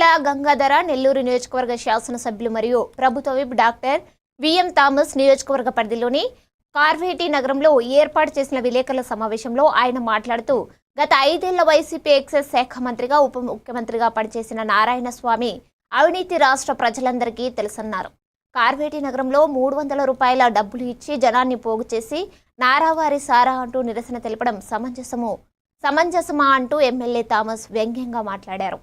గంగాధర నెల్లూరు నియోజకవర్గ శాసనసభ్యులు మరియు ప్రభుత్వ విప్ డాక్టర్ విఎం థామస్ నియోజకవర్గ పరిధిలోని కార్వేటి నగరంలో ఏర్పాటు చేసిన విలేకరుల సమావేశంలో ఆయన మాట్లాడుతూ గత ఐదేళ్ళ వైసీపీ ఎక్సైజ్ శాఖ మంత్రిగా ఉప ముఖ్యమంత్రిగా పనిచేసిన నారాయణ స్వామి అవినీతి రాష్ట్ర ప్రజలందరికీ తెలుసన్నారు. కార్వేటి నగరంలో మూడు వందల రూపాయల డబ్బులు ఇచ్చి జనాన్ని పోగు చేసి నారావారి సారా అంటూ నిరసన తెలపడం సమంజసము సమంజసమా అంటూ ఎమ్మెల్యే థామస్ వ్యంగ్యంగా మాట్లాడారు.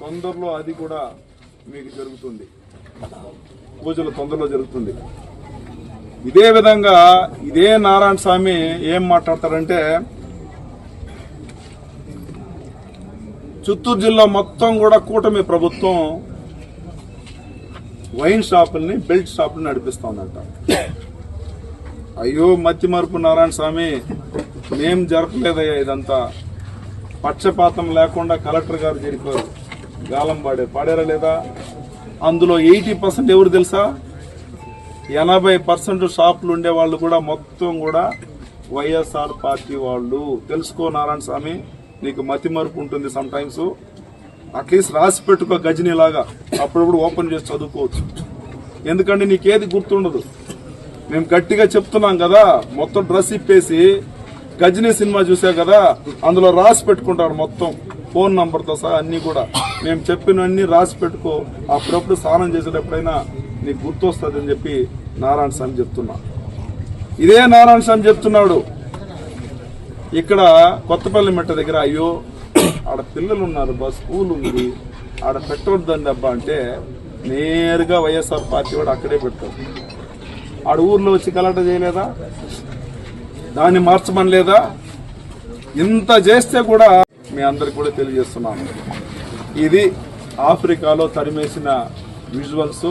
తొందరలో అది కూడా మీకు జరుగుతుంది. పూజలు తొందరలో జరుగుతుంది. ఇదే విధంగా ఇదే నారాయణ స్వామి ఏం మాట్లాడతారంటే చిత్తూరు జిల్లా మొత్తం కూడా కూటమి ప్రభుత్వం వైన్ షాపుల్ని బెల్ట్ షాపుల్ని నడిపిస్తుందంట. అయ్యో మత్తి మరుపు నారాయణ స్వామి మేం జరపలేదయ్యా ఇదంతా. పక్షపాతం లేకుండా కలెక్టర్ గారు జరిపారు గాలం పాడారు పాడారా లేదా? అందులో ఎయిటీ పర్సెంట్ ఎవరు తెలుసా? ఎనభై పర్సెంట్ షాపులు ఉండే వాళ్ళు కూడా మొత్తం కూడా వైఎస్ఆర్ పార్టీ వాళ్ళు. తెలుసుకో నారాయణ స్వామి నీకు మతి మరుపు ఉంటుంది సమ్ టైమ్స్ అట్లీస్ట్ రాసి పెట్టుకో గజనీలాగా. అప్పుడప్పుడు ఓపెన్ చేసి చదువుకోవచ్చు. ఎందుకంటే నీకేది గుర్తుండదు. మేము గట్టిగా చెప్తున్నాం కదా మొత్తం డ్రెస్ ఇప్పేసి గజనీ సినిమా చూసా కదా అందులో రాసి పెట్టుకుంటారు మొత్తం. ఫోన్ నంబర్తో సహా అన్ని కూడా. మేము చెప్పినవన్నీ రాసి పెట్టుకో. అప్పుడప్పుడు స్నానం చేసేటప్పుడైనా నీకు గుర్తొస్తుంది అని చెప్పి నారాయణ స్వామి చెప్తున్నా. ఇదే నారాయణ స్వామి చెప్తున్నాడు. ఇక్కడ కొత్తపల్లి మెట్ట దగ్గర అయ్యో ఆడ పిల్లలు ఉన్నారు బస్ స్కూల్ ఉంది ఆడ పెట్టవద్దండి అబ్బా అంటే నేరుగా వైఎస్ఆర్ పార్టీ వాడు అక్కడే పెట్టారు ఆడ ఊర్లో వచ్చి గలాట చేయలేదా? దాన్ని మార్చమని లేదా? ఇంత చేస్తే కూడా మీ అందరికి కూడా తెలియజేస్తున్నాను. ఇది ఆఫ్రికాలో తరిమేసిన విజువల్స్